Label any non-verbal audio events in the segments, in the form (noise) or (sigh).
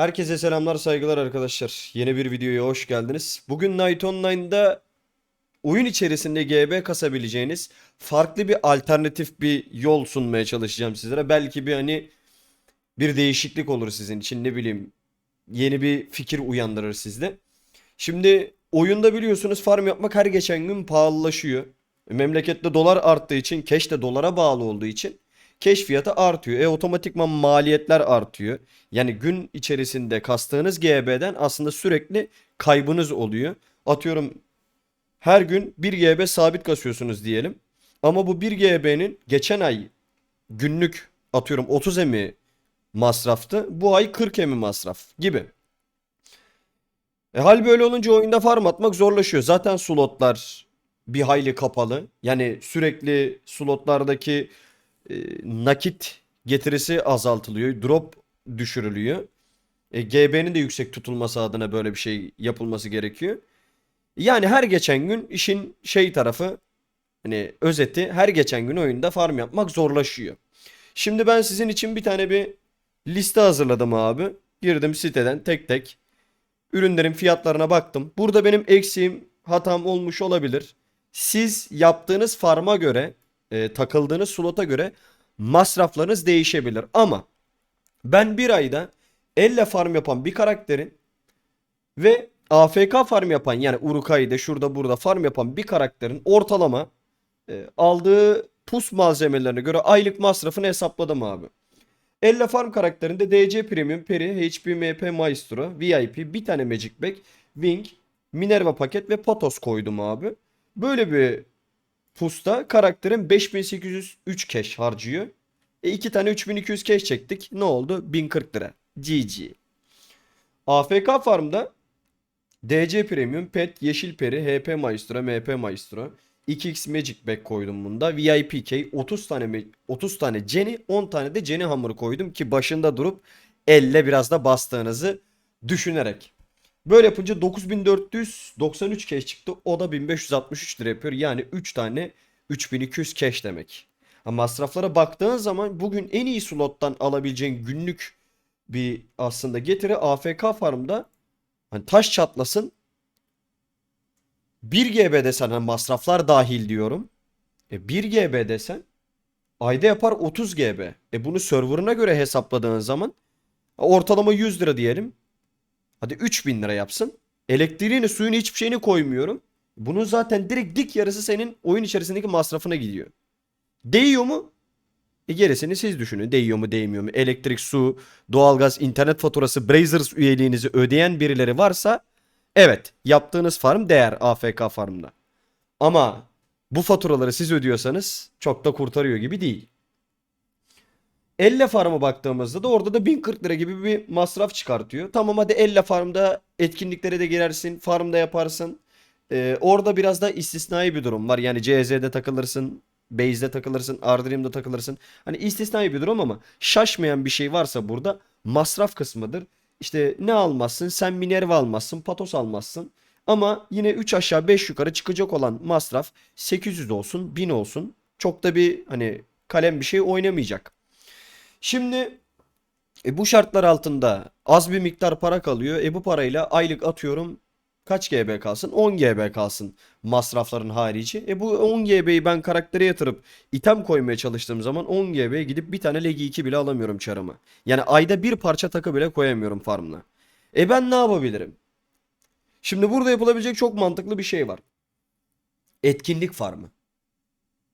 Herkese selamlar saygılar arkadaşlar. Yeni bir videoya hoş geldiniz. Bugün Night Online'da oyun içerisinde GB kasabileceğiniz farklı bir alternatif bir yol sunmaya çalışacağım sizlere. Belki bir hani bir değişiklik olur sizin için ne bileyim yeni bir fikir uyandırır sizde. Şimdi oyunda biliyorsunuz farm yapmak her geçen gün pahalılaşıyor. Memlekette dolar arttığı için cash de dolara bağlı olduğu için cash fiyatı artıyor. E otomatikman maliyetler artıyor. Yani gün içerisinde kastığınız GB'den aslında sürekli kaybınız oluyor. Atıyorum her gün 1 GB sabit kasıyorsunuz diyelim. Ama bu 1 GB'nin geçen ay günlük atıyorum 30 emi masraftı. Bu ay 40 emi masraf gibi. E hal böyle olunca oyunda farm atmak zorlaşıyor. Zaten slotlar bir hayli kapalı. Yani sürekli slotlardaki e, nakit getirisi azaltılıyor. Drop düşürülüyor. E, GB'nin de yüksek tutulması adına böyle bir şey yapılması gerekiyor. Yani her geçen gün işin şey tarafı hani özeti her geçen gün oyunda farm yapmak zorlaşıyor. Şimdi ben sizin için bir tane bir liste hazırladım abi. Girdim siteden tek tek ürünlerin fiyatlarına baktım. Burada benim eksiğim, hatam olmuş olabilir. Siz yaptığınız farma göre, e, takıldığınız slota göre masraflarınız değişebilir. Ama ben bir ayda elle farm yapan bir karakterin ve AFK farm yapan yani Urukai'de şurada burada farm yapan bir karakterin ortalama e, aldığı pus malzemelerine göre aylık masrafını hesapladım abi. Elle Farm karakterinde DC Premium, Peri, HP, MP Maestro, VIP, bir tane Magic Bag, Wing, Minerva paket ve Patos koydum abi. Böyle bir pusta karakterin 5803 cash harcıyor. E iki tane 3200 cash çektik. Ne oldu? 1040 lira. GG. AFK Farm'da DC Premium, Pet, Yeşil Peri, HP Maestro, MP Maestro, 2x Magic Bag koydum bunda. VIP key 30 tane me- 30 tane Jenny, 10 tane de Jenny Hammer koydum ki başında durup elle biraz da bastığınızı düşünerek. Böyle yapınca 9493 cash çıktı. O da 1563 lira yapıyor. Yani 3 tane 3200 cash demek. Ha, masraflara baktığın zaman bugün en iyi slottan alabileceğin günlük bir aslında getiri AFK Farm'da hani taş çatlasın 1 GB desen hani masraflar dahil diyorum. E 1 GB desen ayda yapar 30 GB. E bunu serverına göre hesapladığın zaman ortalama 100 lira diyelim. Hadi 3000 lira yapsın. Elektriğini, suyunu hiçbir şeyini koymuyorum. Bunun zaten direkt dik yarısı senin oyun içerisindeki masrafına gidiyor. Değiyor mu? E gerisini siz düşünün. Değiyor mu değmiyor mu? Elektrik, su, doğalgaz, internet faturası, Brazers üyeliğinizi ödeyen birileri varsa evet yaptığınız farm değer AFK farmda. Ama bu faturaları siz ödüyorsanız çok da kurtarıyor gibi değil. Elle farm'a baktığımızda da orada da 1040 lira gibi bir masraf çıkartıyor. Tamam hadi Elle farmda etkinliklere de girersin, farmda yaparsın. Ee, orada biraz da istisnai bir durum var. Yani CZ'de takılırsın, Base'de takılırsın, Ardrim'de takılırsın. Hani istisnai bir durum ama şaşmayan bir şey varsa burada masraf kısmıdır. İşte ne almazsın? Sen Minerva almazsın, Patos almazsın. Ama yine 3 aşağı 5 yukarı çıkacak olan masraf 800 olsun, 1000 olsun. Çok da bir hani kalem bir şey oynamayacak. Şimdi e, bu şartlar altında az bir miktar para kalıyor. E bu parayla aylık atıyorum kaç GB kalsın? 10 GB kalsın masrafların harici. E bu 10 GB'yi ben karaktere yatırıp item koymaya çalıştığım zaman 10 GB gidip bir tane Legi 2 bile alamıyorum çarıma. Yani ayda bir parça takı bile koyamıyorum farmla. E ben ne yapabilirim? Şimdi burada yapılabilecek çok mantıklı bir şey var. Etkinlik farmı.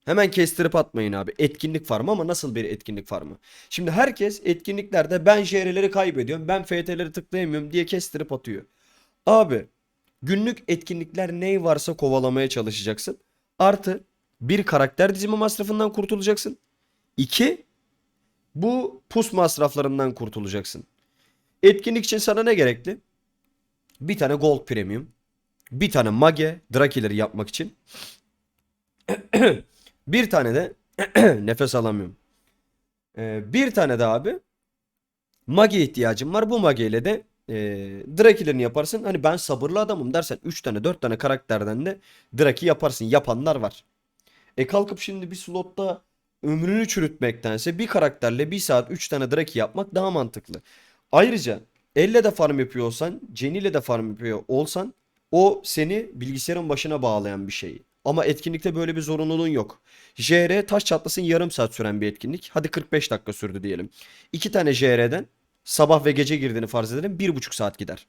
Hemen kestirip atmayın abi. Etkinlik farmı ama nasıl bir etkinlik farmı? Şimdi herkes etkinliklerde ben JR'leri kaybediyorum, ben FT'leri tıklayamıyorum diye kestirip atıyor. Abi günlük etkinlikler ne varsa kovalamaya çalışacaksın. Artı bir karakter dizimi masrafından kurtulacaksın. İki bu pus masraflarından kurtulacaksın. Etkinlik için sana ne gerekli? Bir tane Gold Premium. Bir tane Mage Drakileri yapmak için. (clears throat) bir tane de (clears throat) nefes alamıyorum. Ee, bir tane de abi Mage ihtiyacım var. Bu Mage ile de e, Drakilerini yaparsın. Hani ben sabırlı adamım dersen 3 tane 4 tane karakterden de Draki yaparsın. Yapanlar var. E kalkıp şimdi bir slotta ömrünü çürütmektense bir karakterle bir saat 3 tane Draki yapmak daha mantıklı. Ayrıca elle de farm yapıyor olsan, ile de farm yapıyor olsan o seni bilgisayarın başına bağlayan bir şey. Ama etkinlikte böyle bir zorunluluğun yok. JR taş çatlasın yarım saat süren bir etkinlik. Hadi 45 dakika sürdü diyelim. İki tane JR'den sabah ve gece girdiğini farz edelim. Bir buçuk saat gider.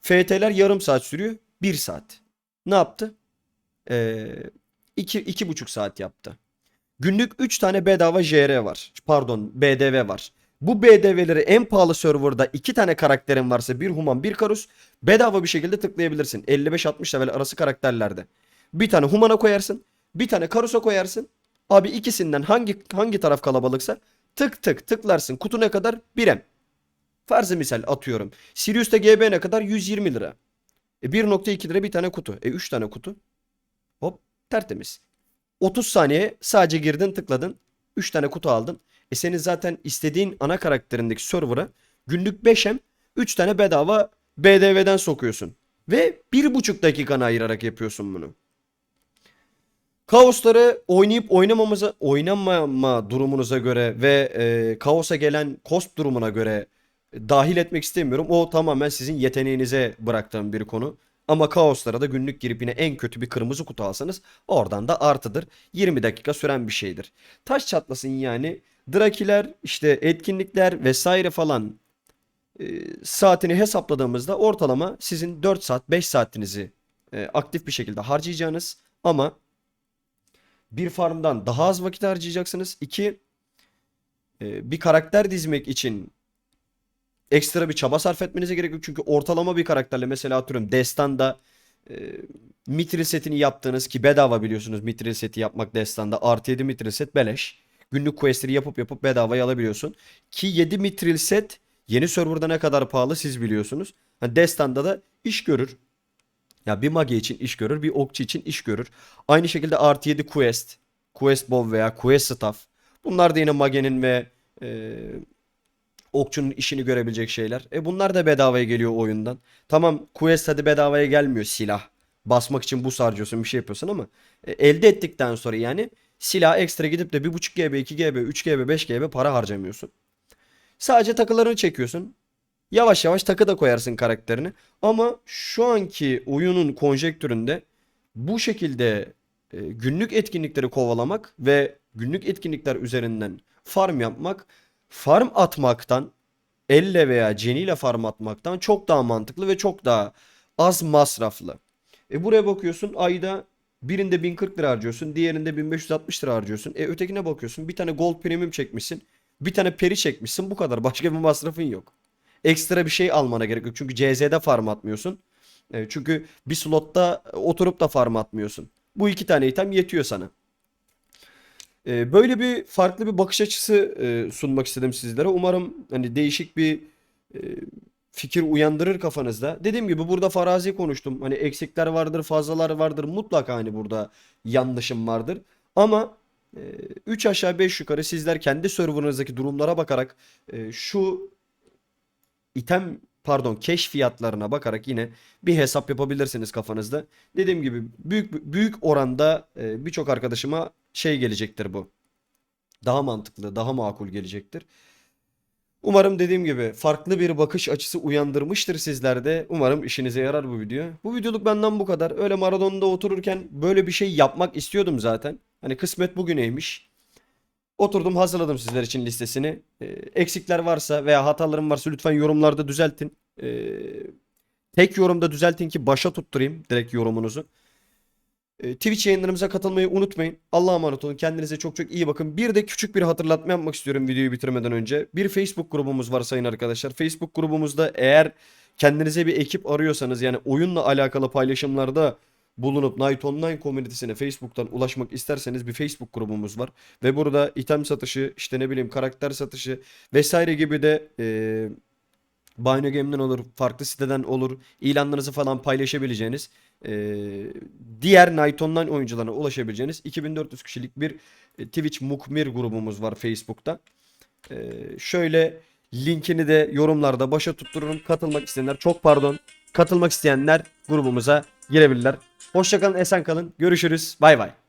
FT'ler yarım saat sürüyor. Bir saat. Ne yaptı? Ee, iki, iki buçuk saat yaptı. Günlük 3 tane bedava JR var. Pardon BDV var. Bu BDV'leri en pahalı serverda 2 tane karakterin varsa bir human bir karus bedava bir şekilde tıklayabilirsin. 55-60 level arası karakterlerde. Bir tane humana koyarsın. Bir tane karusa koyarsın. Abi ikisinden hangi hangi taraf kalabalıksa tık tık tıklarsın. Kutu ne kadar? 1M. Farzı misal atıyorum. Sirius'ta GB ne kadar? 120 lira. E 1.2 lira bir tane kutu. E 3 tane kutu. Hop tertemiz. 30 saniye sadece girdin tıkladın. 3 tane kutu aldın. E senin zaten istediğin ana karakterindeki server'a günlük 5M 3 tane bedava BDV'den sokuyorsun. Ve 1,5 dakikanı ayırarak yapıyorsun bunu. Kaosları oynayıp oynamamıza oynamama durumunuza göre ve e, kaosa gelen cost durumuna göre dahil etmek istemiyorum. O tamamen sizin yeteneğinize bıraktığım bir konu. Ama kaoslara da günlük girip yine en kötü bir kırmızı kutu alsanız oradan da artıdır. 20 dakika süren bir şeydir. Taş çatlasın yani. Drakiler işte etkinlikler vesaire falan e, saatini hesapladığımızda ortalama sizin 4 saat 5 saatinizi e, aktif bir şekilde harcayacağınız ama bir farmdan daha az vakit harcayacaksınız. İki e, bir karakter dizmek için ekstra bir çaba sarf etmenize gerek yok. Çünkü ortalama bir karakterle mesela atıyorum Destan'da e, Mithril setini yaptığınız ki bedava biliyorsunuz Mithril seti yapmak Destan'da artı 7 Mithril set beleş. Günlük questleri yapıp yapıp bedavaya alabiliyorsun. Ki 7 Mithril set yeni serverda ne kadar pahalı siz biliyorsunuz. Destan'da da iş görür. Ya bir mage için iş görür, bir okçu için iş görür. Aynı şekilde artı 7 quest, quest bow veya quest staff. Bunlar da yine magenin ve e, okçunun işini görebilecek şeyler. E bunlar da bedavaya geliyor oyundan. Tamam quest hadi bedavaya gelmiyor silah. Basmak için bu harcıyorsun bir şey yapıyorsun ama e, elde ettikten sonra yani silah ekstra gidip de 1.5 GB, 2 GB, 3 GB, 5 GB para harcamıyorsun. Sadece takılarını çekiyorsun. Yavaş yavaş takı da koyarsın karakterini. Ama şu anki oyunun konjektüründe bu şekilde e, günlük etkinlikleri kovalamak ve günlük etkinlikler üzerinden farm yapmak, farm atmaktan elle veya ceniyle farm atmaktan çok daha mantıklı ve çok daha az masraflı. E buraya bakıyorsun ayda birinde 1040 lira harcıyorsun, diğerinde 1560 lira harcıyorsun. E ötekine bakıyorsun bir tane gold premium çekmişsin, bir tane peri çekmişsin bu kadar başka bir masrafın yok ekstra bir şey almana gerek yok. Çünkü CZ'de farm atmıyorsun. E, çünkü bir slotta oturup da farm atmıyorsun. Bu iki tane item yetiyor sana. E, böyle bir farklı bir bakış açısı e, sunmak istedim sizlere. Umarım hani değişik bir e, fikir uyandırır kafanızda. Dediğim gibi burada farazi konuştum. Hani eksikler vardır, fazlalar vardır. Mutlaka hani burada yanlışım vardır. Ama 3 aşağı 5 yukarı sizler kendi serverınızdaki durumlara bakarak e, şu item pardon cash fiyatlarına bakarak yine bir hesap yapabilirsiniz kafanızda. Dediğim gibi büyük büyük oranda e, birçok arkadaşıma şey gelecektir bu. Daha mantıklı, daha makul gelecektir. Umarım dediğim gibi farklı bir bakış açısı uyandırmıştır sizlerde. Umarım işinize yarar bu video. Bu videoluk benden bu kadar. Öyle Maradona'da otururken böyle bir şey yapmak istiyordum zaten. Hani kısmet bugüneymiş. Oturdum hazırladım sizler için listesini. Ee, eksikler varsa veya hatalarım varsa lütfen yorumlarda düzeltin. Ee, tek yorumda düzeltin ki başa tutturayım direkt yorumunuzu. Ee, Twitch yayınlarımıza katılmayı unutmayın. Allah'a emanet olun. Kendinize çok çok iyi bakın. Bir de küçük bir hatırlatma yapmak istiyorum videoyu bitirmeden önce. Bir Facebook grubumuz var sayın arkadaşlar. Facebook grubumuzda eğer kendinize bir ekip arıyorsanız yani oyunla alakalı paylaşımlarda bulunup Night Online komünitesine Facebook'tan ulaşmak isterseniz bir Facebook grubumuz var. Ve burada item satışı, işte ne bileyim karakter satışı vesaire gibi de e, Bino Game'den olur, farklı siteden olur, ilanlarınızı falan paylaşabileceğiniz e, diğer Night Online oyuncularına ulaşabileceğiniz 2400 kişilik bir e, Twitch Mukmir grubumuz var Facebook'ta. E, şöyle linkini de yorumlarda başa tuttururum. Katılmak isteyenler çok pardon. Katılmak isteyenler grubumuza girebilirler. Hoşçakalın, esen kalın. Görüşürüz. Bay bay.